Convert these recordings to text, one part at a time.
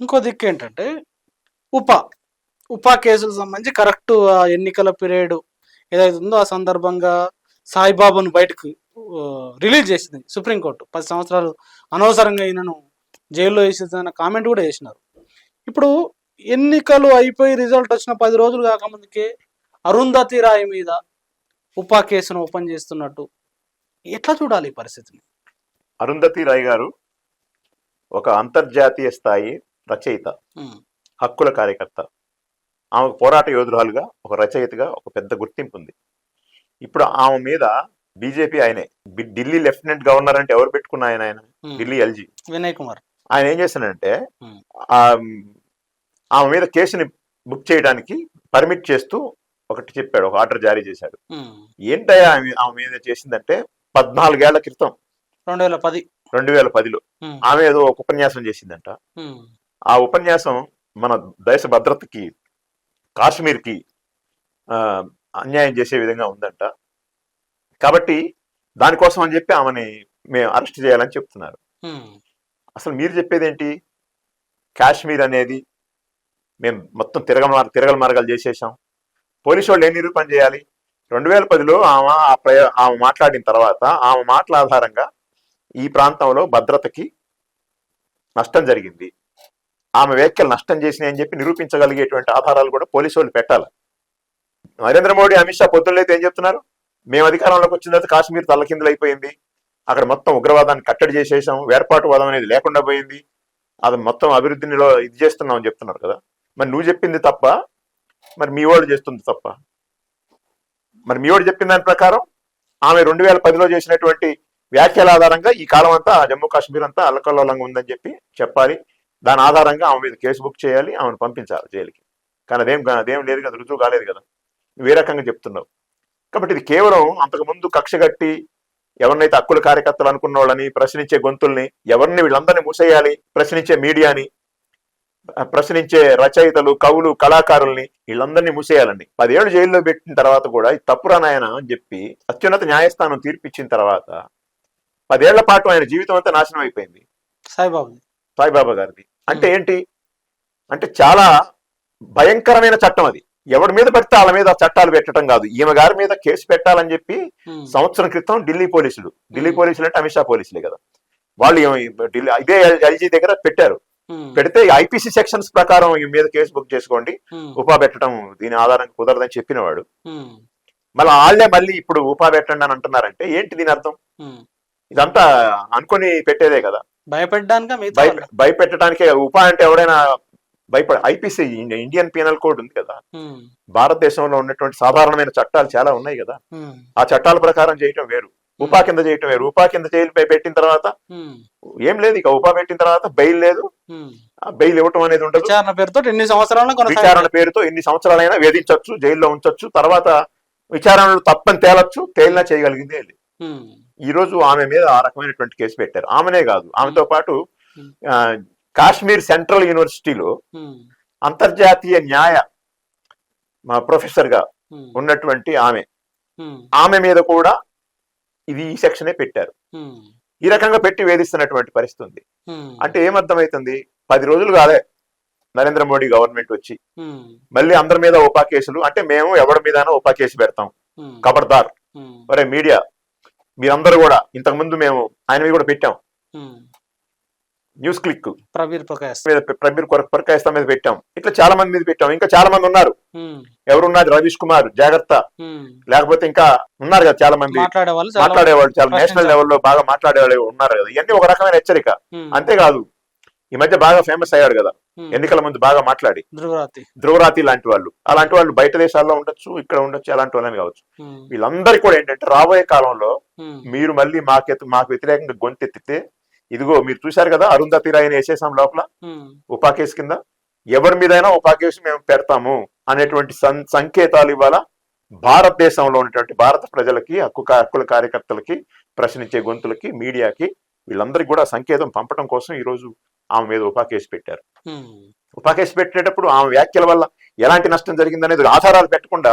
ఇంకో దిక్కు ఏంటంటే ఉపా ఉపా కేసులకు సంబంధించి కరెక్ట్ ఆ ఎన్నికల పీరియడ్ ఏదైతే ఉందో ఆ సందర్భంగా సాయిబాబాను బయటకు రిలీజ్ చేసింది సుప్రీంకోర్టు. పది సంవత్సరాలు అనవసరంగా ఈయనను జైల్లో వేసేసిన కామెంట్ కూడా చేసినారు. ఇప్పుడు ఎన్నికలు అయిపోయి రిజల్ట్ వచ్చిన పది రోజులు కాకముందుకే అరుంధతి రాయి మీద ఉపా కేసును ఓపెన్ చేస్తున్నట్టు ఎట్లా చూడాలి ఈ పరిస్థితిని? అరుంధతి రాయ్ గారు ఒక అంతర్జాతీయ స్థాయి రచయిత హక్కుల కార్యకర్త. ఆమెకు పోరాట యోధురాలుగా ఒక రచయితగా ఒక పెద్ద గుర్తింపు ఉంది ఇప్పుడు ఆమె మీద బీజేపీ ఆయనే ఢిల్లీ లెఫ్టినెంట్ గవర్నర్ అంటే ఎవరు పెట్టుకున్న ఆయన ఆయన. ఢిల్లీ ఎల్జీ. వినయ్ కుమార్. ఆయన ఏం చేశానంటే ఆమె మీద కేసుని బుక్ చేయడానికి పర్మిట్ చేస్తూ ఒకటి చెప్పాడు ఒక ఆర్డర్ జారీ చేశాడు. ఏంటయ్యా ఆమె ఆమె మీద చేసిందంటే పద్నాలుగేళ్ళ క్రితం రెండు వేల పది. రెండు వేల పదిలో. ఆమె ఏదో ఒక ఉపన్యాసం చేసిందంట. ఆ ఉపన్యాసం మన దేశ భద్రతకి కాశ్మీర్కి అన్యాయం చేసే విధంగా ఉందంట. కాబట్టి దానికోసం అని చెప్పి ఆమెని మేము అరెస్ట్ చేయాలని చెప్తున్నారు. అసలు మీరు చెప్పేది ఏంటి కాశ్మీర్ అనేది మేము మొత్తం తిరగ తిరగల మార్గాలు చేసేసాం పోలీసు వాళ్ళు ఏం నిరూపణ చేయాలి? రెండు వేల పదిలో ఆమె ఆ ప్రయ ఆమె మాట్లాడిన తర్వాత ఆమె మాటల ఆధారంగా ఈ ప్రాంతంలో భద్రతకి నష్టం జరిగింది. ఆమె వ్యాఖ్యలు నష్టం చేసినాయి అని చెప్పి నిరూపించగలిగేటువంటి ఆధారాలు కూడా పోలీసు వాళ్ళు పెట్టాలి. నరేంద్ర మోడీ అమిత్ షా పొద్దున్నైతే ఏం చెప్తున్నారు? మేము అధికారంలోకి వచ్చిన తర్వాత కాశ్మీర్ తల్లకిందులైపోయింది అక్కడ మొత్తం ఉగ్రవాదాన్ని కట్టడి చేసేసాం. వేర్పాటువాదం అనేది లేకుండా పోయింది. అది మొత్తం అభివృద్ధినిలో ఇది చేస్తున్నాం అని చెప్తున్నారు కదా. మరి నువ్వు చెప్పింది తప్ప మరి మీ వాడు చేస్తుంది తప్ప. మరి మీ వాడు చెప్పిన దాని ప్రకారం ఆమె రెండు వేల పదిలో చేసినటువంటి వ్యాఖ్యల ఆధారంగా ఈ కాలం అంతా జమ్మూ కాశ్మీర్ అంతా అల్లకల్లోలంగా ఉందని చెప్పి చెప్పాలి. దాని ఆధారంగా ఆమె మీద కేసు బుక్ చేయాలి ఆమెను పంపించాలి జైలుకి. కానీ అదేం అదేం లేదు కదా రుజువు కాలేదు కదా. నువ్వు రకంగా చెప్తున్నావు? కాబట్టి ఇది కేవలం అంతకుముందు కక్ష కట్టి ఎవరినైతే హక్కుల కార్యకర్తలు అనుకున్న వాళ్ళని ప్రశ్నించే గొంతుల్ని ఎవరిని వీళ్ళందరినీ మూసేయాలి ప్రశ్నించే మీడియాని ప్రశ్నించే రచయితలు కవులు కళాకారుల్ని వీళ్ళందరినీ మూసేయాలండి. పదేళ్ళు జైల్లో పెట్టిన తర్వాత కూడా ఇది తప్పురా నాయన అని చెప్పి అత్యున్నత న్యాయస్థానం తీర్పిచ్చిన తర్వాత పదేళ్ళ పాటు ఆయన జీవితం అంతా నాశనం అయిపోయింది. సాయిబాబు సాయిబాబా గారిది. అంటే ఏంటి? అంటే చాలా భయంకరమైన చట్టం అది. ఎవరి మీద పడితే వాళ్ళ మీద చట్టాలు పెట్టడం కాదు. ఈమె గారి మీద కేసు పెట్టాలని చెప్పి సంవత్సరం క్రితం ఢిల్లీ పోలీసులు. ఢిల్లీ. పోలీసులు అంటే అమిత్ షా పోలీసులే కదా. వాళ్ళు ఢిల్లీ ఇదే ఎల్జీ దగ్గర పెట్టారు. పెడితే ఐపీసీ సెక్షన్స్ ప్రకారం ఈ మీద కేసు బుక్ చేసుకోండి. ఉపా పెట్టడం దీని ఆధారంగా కుదరదని చెప్పినవాడు. మళ్ళీ వాళ్ళే మళ్ళీ ఇప్పుడు ఉపా పెట్టండి అని అంటున్నారంటే ఏంటి దీని అర్థం. ఇదంతా అనుకొని పెట్టేదే కదా. భయపెట్టడానిక? భయపెట్టడానికే ఉపా అంటే ఎవడైనా భయపడ ఐపీసీ ఇండియన్ పీనల్ కోడ్ ఉంది కదా. భారతదేశంలో ఉన్నటువంటి సాధారణమైన చట్టాలు చాలా ఉన్నాయి కదా. ఆ చట్టాల ప్రకారం చేయటం వేరు. ఉపా కింద చేయటం వేరు. ఉపా కింద జైలు పెట్టిన తర్వాత ఏం లేదు. ఇక ఉపా పెట్టిన తర్వాత బెయిల్ లేదు. బెయిల్ ఇవ్వటం అనేది ఉండదు. విచారణ పేరుతో ఎన్ని సంవత్సరాలను విచారణ పేరుతో ఎన్ని సంవత్సరాలైనా వేధించవచ్చు జైల్లో ఉంచొచ్చు తర్వాత విచారణలు తప్పని తేలొచ్చు తేలినా చేయగలిగింది ఈ రోజు ఆమె మీద ఆ రకమైనటువంటి కేసు పెట్టారు. ఆమెనే కాదు. ఆమెతో పాటు Hmm. కాశ్మీర్ సెంట్రల్ యూనివర్సిటీలో ఉమ్, అంతర్జాతీయ న్యాయ మా ప్రొఫెసర్గా ఉన్నటువంటి ఆమె. ఆమె మీద కూడా ఇది ఈ సెక్షనే పెట్టారు. ఈ రకంగా పెట్టి వేధిస్తున్నటువంటి పరిస్థితి ఉంది. అంటే ఏమర్థమవుతుంది పది రోజులు కాదే నరేంద్ర మోడీ గవర్నమెంట్ వచ్చి. మళ్ళీ అందరి మీద ఉపా కేసులు అంటే మేము ఎవరి మీద ఉపా కేసు పెడతాం. ఖబర్దార్ ఉమ్, ఒరే మీడియా. మీరందరూ కూడా ఇంతకు ముందు మేము ఆయన మీద కూడా పెట్టాం. News click Praveer Prakash. మీద ప్రబీర్ కొరకాయస్తా మీద పెట్టాం. ఇట్లా చాలా మంది మీద పెట్టాం. ఇంకా చాలా మంది ఉన్నారు. ఎవరున్నారు? రవీష్ కుమార్ జాగ్రత్త. లేకపోతే ఇంకా ఉన్నారు కదా చాలా మంది. మాట్లాడేవాళ్ళు చాలా నేషనల్. లెవెల్లో బాగా మాట్లాడేవాళ్ళు ఉన్నారు కదా. ఇవన్నీ ఒక రకమైన హెచ్చరిక. అంతేకాదు ఈ మధ్య బాగా ఫేమస్ అయ్యాడు కదా. ఎన్నికల ముందు బాగా మాట్లాడి. ధృవరాతి ధ్రువరాతి లాంటి వాళ్ళు. అలాంటి వాళ్ళు బయట దేశాల్లో ఉండొచ్చు ఇక్కడ ఉండొచ్చు అలాంటి వాళ్ళని కావచ్చు. వీళ్ళందరికీ కూడా ఏంటంటే రాబోయే కాలంలో మీరు మళ్ళీ మాకెత్తు మాకు వ్యతిరేకంగా గొంతెత్తితే ఇదిగో మీరు చూశారు కదా అరుంధతి రాయని వేసేసాం లోపల. ఉపా కేసు కింద. ఎవరి మీదైనా ఉపా కేసు మేము పెడతాము అనేటువంటి సం- సంకేతాలు ఇవాళ భారతదేశంలో ఉన్నటువంటి భారత ప్రజలకి హక్కు హక్కుల కార్యకర్తలకి ప్రశ్నించే గొంతులకి మీడియాకి వీళ్ళందరికీ కూడా సంకేతం పంపడం కోసం ఈ రోజు ఆమె మీద ఉపా కేసు పెట్టారు. ఉమ్, ఉపా కేసు పెట్టేటప్పుడు ఆమె వ్యాఖ్యల వల్ల ఎలాంటి నష్టం జరిగిందనేది ఆధారాలు పెట్టకుండా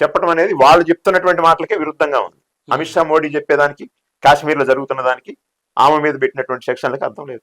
చెప్పడం అనేది వాళ్ళు చెప్తున్నటువంటి మాటలకే విరుద్ధంగా ఉంది. అమిత్ షా మోడీ చెప్పేదానికి కాశ్మీర్లో జరుగుతున్న దానికి ఆమె మీద పెట్టినటువంటి సెక్షన్లకు అర్థం లేదు.